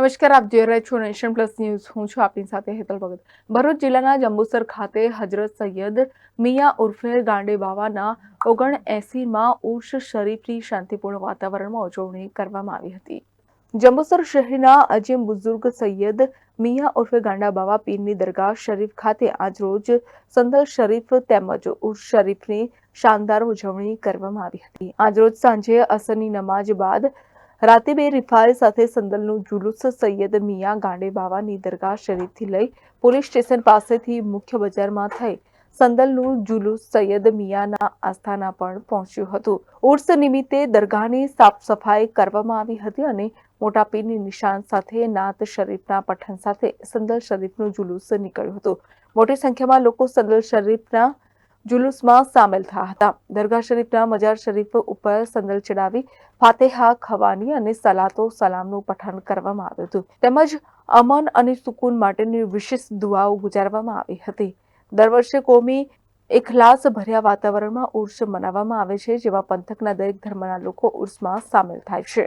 નમસ્કાર, આપ જોઈ રહ્યા છો નેશન પ્લસ ન્યૂઝ. હું છું આપની સાથે હેતલ ભગત. ભરૂચ જિલ્લાના જંબુસર ખાતે હજરત સૈયદ મિયા ઉર્ફે ગાંડે બાવાના ઓગણ એસીમાં ઉર્ષ શરીફની શાંતિપૂર્ણ વાતાવરણમાં ઉજવણી કરવામાં આવી હતી. જંબુસર શહેરના અજીમ બુઝુર્ગ સૈયદ મિયા ઉર્ફે ગાંડા બાવા પીરની દરગાહ શરીફ ખાતે આજરોજ સંદલ શરીફ તેમજ ઉર્ષ શરીફની શાનદાર ઉજવણી કરવામાં આવી હતી. આજરોજ સાંજે અસરની નમાજ બાદ રાતે બે રિફાઇલ સાથે સંદલનું જુલુસ સૈયદ મિયા ગાંડે બાવાની દરગાહ શરીફથી લઈ પોલીસ સ્ટેશન પાસેથી મુખ્ય બજારમાં થઈ સંદલનું જુલુસ સૈયદ મિયાના આસ્થાના પણ પહોંચ્યું હતું. ઉર્સ નિમિત્તે દરગાહની સાફ સફાઈ કરવામાં આવી હતી અને મોટા પીરની નિશાન સાથે નાત શરીફના પઠન સાથે સંદલ શરીફનું જુલુસ નીકળ્યું હતું. મોટી સંખ્યામાં લોકો સંદલ શરીફના જુલુસમાં સામેલ થયા હતા. દરગાહ શરીફના મજાર શરીફ ઉપર સંદલ ચડાવી ફાતેહા ખવાની અને સલાતો સલામનું પઠન કરવામાં આવ્યું હતું. તેમજ અમન અને સુકૂન માટેની વિશેષ દુઆઓ ગુજારવામાં આવી હતી. દર વર્ષે કોમી એખલાસ ભર્યા વાતાવરણમાં ઉર્સ મનાવવામાં આવે છે, જેમાં પંથકના દરેક ધર્મના લોકો ઉર્સમાં સામેલ થાય છે.